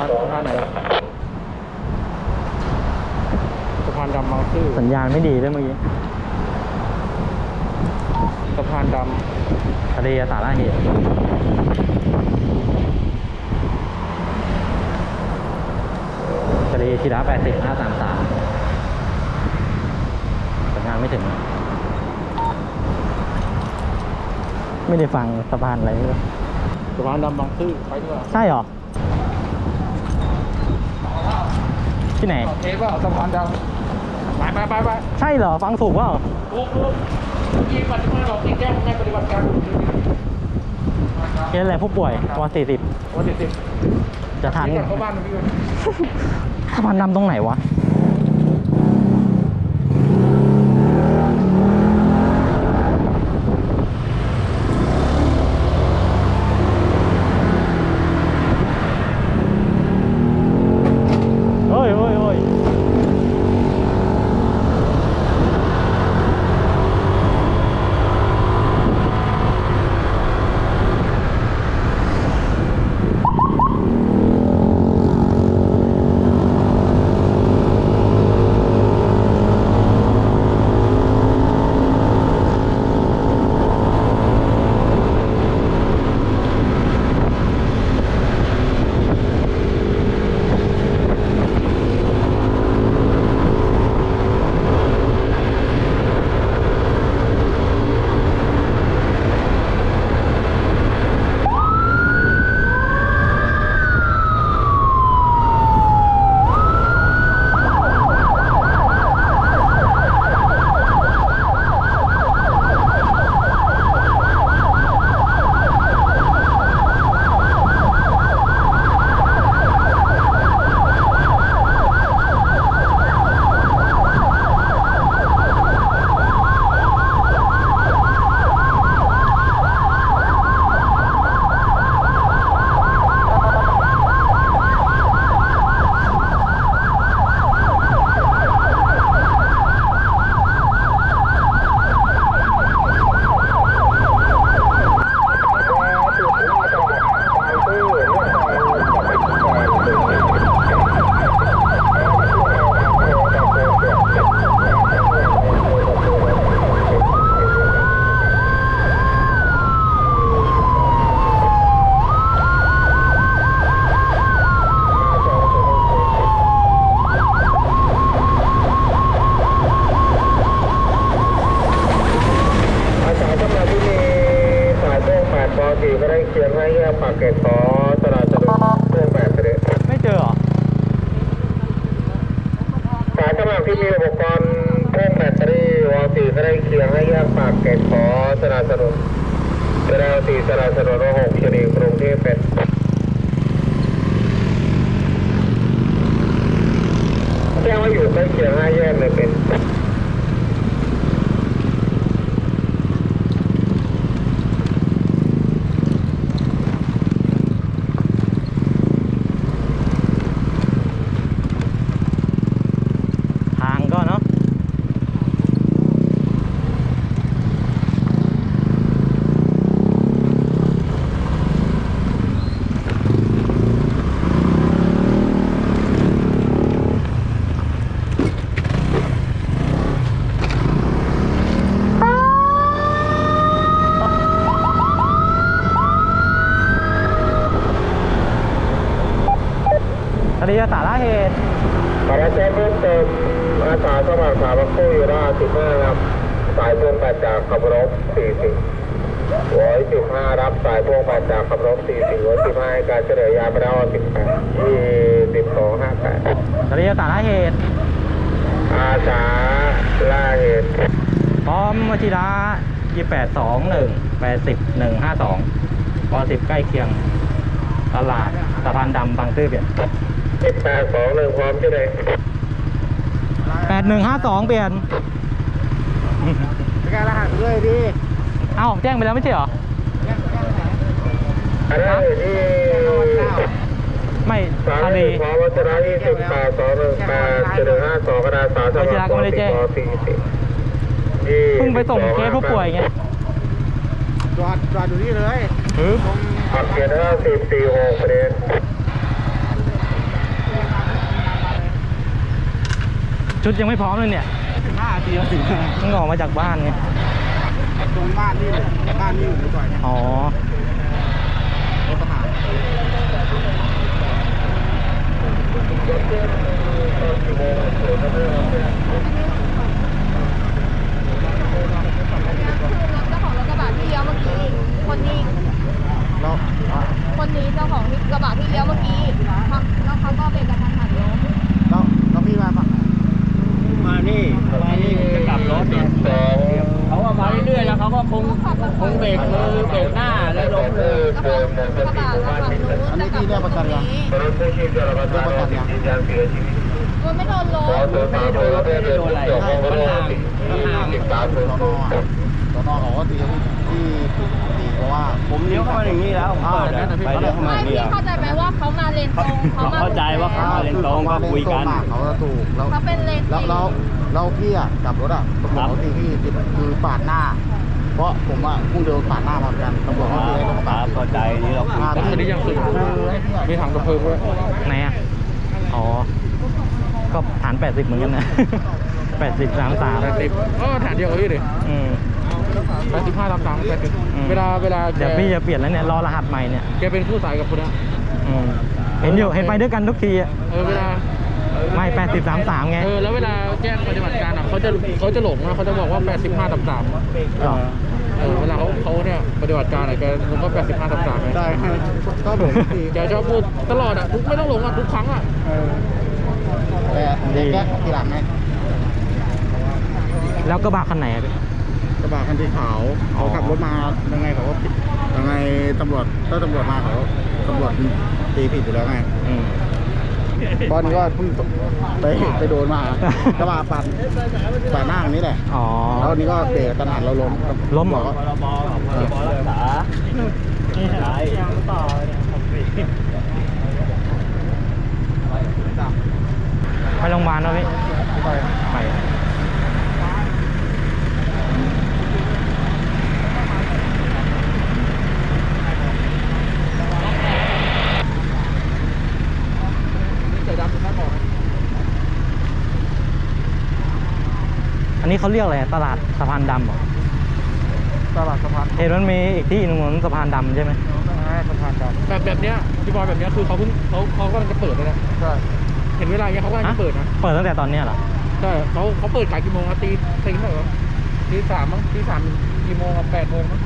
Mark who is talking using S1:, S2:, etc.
S1: านสะพานไหนล่ะสะพานดำบางซื่อ
S2: สัญญาณไม่ดีด้วยเมื่อกี้
S1: สะพานด
S2: ทะเลสาระเหตุทะเลทีละแปดสิบห้าสามสามสัญญาณไม่ถึง ไม่ได้ฟังสะพานอะไรเลยำ
S1: สะพานดำบางซื่อไปดีกว่า
S2: ใช่เหรอ ที่ไหน
S1: โอเคเปล่าสะพานดำไปไปไปไป
S2: ใช่เหรอ ฟังถูกเปล่า
S1: ลุกลุกเมื่อกี้ปฏิบัติเราตีแก้ในปฏิบัติการ
S2: เคสอะไรผู้ป่วยวันสี่สิบ
S1: วันที่สิบ
S2: จะทัน
S1: นี่ก่อนเข้าบ้านนะพี่ก่อน
S2: สะพานดำตรงไหนวะ
S3: สายส
S2: มั
S3: ครที่มีอุปกรณ์โต้งแบตเตอรี่วอลสี่ก็ได้เคียงให้แยกปากเกร็ดขอสนับสนุนสละสี่สนับสนุนวหกชนีกรุงเทพเป็นแจ้งว่าอยู่ใกล้เคียงให้าแยกเลยเป็น
S2: ทางก็เนาะ ทะ เลสาระเหตุ
S3: ขอรับแจ้งเพิ่มเติมอาสาสมัครสามัคคู่อยู่ราสิบห้าครับสายพวงแปดจากขับรถสี่สิบร้อยสิบห้ารับสายพวงแปดจากขับรถสี่สิบร้อยสิบห้าให้การเฉลยยาไปแล้วสิบแปดยี่สิบสองห้าแปด
S2: ทะเลสาระเหตุ
S3: อาสาล่าเหตุ
S2: พร้อมวชิระยี่แปดสองหนึ่งแปดสิบหนึ่งห้าสองปสิบใกล้เคียง ตลาดสะพานดำบางซื่อเปลี่ยน
S3: สิบแปดสองหนึ่งพร้อมใช่ไหม
S2: แปดหนึ่งห้าสองเปลี่ยน
S1: เป็นการรหัสด้วยดิ
S2: เอ้าแจ้งไปแล้วไม่ใช่เหรอ
S3: อันนั้นอยู่ที่
S2: ไม่
S3: สาม
S2: ทะเล
S3: พร้อมวัชระยี่สิบแปดสองหนึ่งแปดเจ็ดหนึ่งห้าสองกระดาษสาสมัคร
S2: วัชระก็ไม่ได้แจ้ง
S3: สี่สิบ
S2: เพิ่งไปส่งเคสผู้ป่วยไง
S1: จอดจอดอยู่นี่เลย
S2: ปึ๊บ
S3: ขับเกียร์ห้าสิบสี่หกประเด็น
S2: ชุดยังไม่พร้อมเลยเนี่ย
S4: สิบห้านาทีก็ถึง
S2: เพิ่งออกมาจากบ้านไง
S4: ตรงบ้านนี่เลยบ้านนี่อยู่ในซอยเนี่ย
S2: อ๋อ
S4: รถทหาร
S5: เจ้าของรถกระบะที่เลี้ยวเมื่อกี้ คนนี้
S4: แล้ว
S5: คนนี้เจ้าของกระบะที่เลี้ยวเมื่อกี้เขาแล้วเขาก็เบรกกระทันหันล้ม
S4: แล้วแล้วพี่มาปะ
S1: มานี่มานี่จะกลับรถเนี่ยเขาก็มาเรื่อยๆแล้วเขาก็คงคงเบรกมือเบรกหน้าแล้วลงเลย
S5: แล้วก็กระบะแล้วฝั่งนู้น
S4: อันนี้พี่เรียกประกันยัง
S3: ร ถผู้ชีพจะรับประทานออกซิเจนเสียชีวิต
S5: มันไม่โดนล้ม
S3: ขอตัวตามตัวเรือเดินจบของรถที่สิบสาม
S4: ส
S3: ศูน
S4: อน
S3: ย์
S4: อ
S3: น
S4: นอเขาก็ตีที่ตีเพราะว่า
S1: ผมเลี้ยวเข้ามาอย่างนี้แล้วผมเปิดไปเลี้ยวเข้ามา
S5: ไม่
S1: อย่างนี้
S5: พี่
S1: แล้ว
S5: เข้าใจไหมว่าเขามาเลนตรงเขา
S1: เข้าใจว่าเขามาเลนตรงก็คุยกัน
S4: เขาถูกแล้ว
S5: เขาเป็นเลน
S4: แล้วแล้วแล้วพี่อะกลับรถอะตำรวจเขาตีพี่คือปาดหน้า เพราะผมอะพุ่งเดินปาดหน้ามาเหมือนกันตำรวจเขาตีให้ลง
S1: ค
S4: ปา
S1: รั
S4: ด
S1: บเข้าใจนี่เราคุย
S4: อ่า
S1: กัน
S4: พี่นี่ยังสุดมีถังดับเพลิงด้วย
S2: ไหนอะ อ๋อ ก็ฐาน 80 เหมือนกันนะ 80 33
S6: แปดสิบก็ฐานเดียวกับพี่เลย
S2: อืม
S6: แปดสิบห้าสามสามแปดสิบ
S2: อืม
S6: เวลาเวลาแก
S2: เดี๋ยวพี่จะเปลี่ยนแล้วเนี่ย รอรหัสใหม่เนี่ย
S6: แกเป็นคู่สายกับคนนะ
S2: อืมเห็นอยู่ เห็นไปด้วยกันทุกทีอะ
S6: เออเวลา
S2: ไม่ 80 33 ไง
S6: เออแล้วเวลาแจ้งปฏิบัติการอะเขา จะเขาจะหลงนะเขาจะบอกว่าแปดสิบห้าสามสาม
S2: หรอ
S6: เออเวลาเขาเขาเนี่ยปฏิบัติการอะไรแกมันก็แปดสิบห้าสามสามไง
S4: ได้ก็หลงตี
S6: แกชอบพูดตลอดอะทุกไม่ต้องหลงอะทุกครั้งอะ
S4: แต่แต่แก้ทีหลังไง
S2: แล้วกระบะคันไหนอะพี่
S4: กระบะคันสีขาวเขาขับรถมายังไงเขาก็ผิดยังไงตำรวจถ้าตำรวจมาเขาตำรวจตีผิดอยู่แล้วไง
S2: อืม
S4: ตอนนี้ก็เพิ่งไปไปโดนมากระบะปัดปาดหน้าอย่างนี้แหละ
S2: อ๋อ
S4: แล้วอันนี้ก็เบรกกระทันเราล้ม
S2: ล้มเหรอ
S4: ก็
S1: พรบพรบรักษาใช่
S2: ไปโรงพยาบาลแล้วพี่ไป อันนี้ เขาเรียกอะไรตลาดสะพานดำเหรอ
S4: ตลาดสะพาน
S2: เห็นมันมีอีกที่หนึงเหมือนสะพานดำใช่ไหม
S4: สะพานดำ
S6: แบบแบบเนี้ยพี่บอยแบบเนี้ยคือเขาเพิ่งเขาเขากำลังจะเปิดเลยนะ
S4: ใช่
S6: เห็นเวลาอย่างเงี้ยเขากำลัง
S2: ฮะ
S6: จะเปิดนะ
S2: เปิดตั้งแต่ตอนเนี้ยเหรอ
S6: ใช่เขาเขาเปิดขายกี่โมงอะตีตีเท่าไหร่วะตีสามมั้งตีสามกี่โมงอะแปดโมงมั้ง